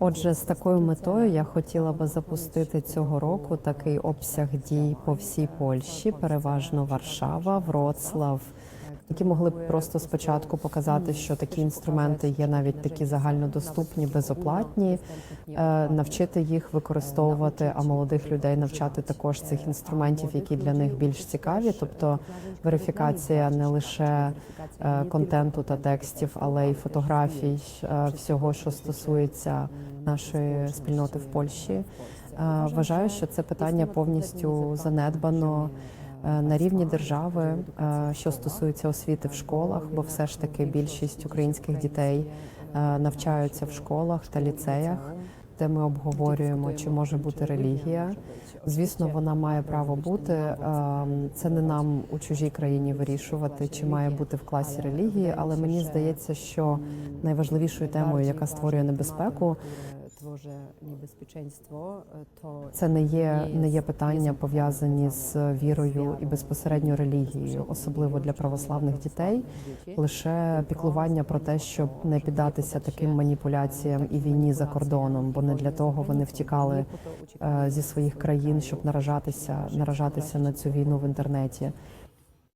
Отже, з такою метою я хотіла би запустити цього року такий обсяг дій по всій Польщі, переважно Варшава, Вроцлав, які могли б просто спочатку показати, що такі інструменти є навіть такі загальнодоступні, безоплатні, е, навчити їх використовувати, а молодих людей навчати також цих інструментів, які для них більш цікаві, тобто верифікація не лише е, контенту та текстів, але й фотографій, е, всього, що стосується нашої спільноти в Польщі. Вважаю, що це питання повністю занедбано на рівні держави, е, що стосується освіти в школах, бо все ж таки більшість українських дітей е, навчаються в школах та ліцеях, де ми обговорюємо, чи може бути релігія. Звісно, вона має право бути. Це не нам у чужій країні вирішувати, чи має бути в класі релігії, але мені здається, що найважливішою темою, яка створює небезпеку, tworzy niebezpieczeństwo, to це не є не є питання пов'язані з вірою і безпосередньо релігією, особливо для православних дітей. Лише піклування про те, щоб не піддатися таким маніпуляціям і війні за кордоном, бо не для того вони втікали е, зі своїх країн, щоб наражатися, наражатися на цю війну в інтернеті.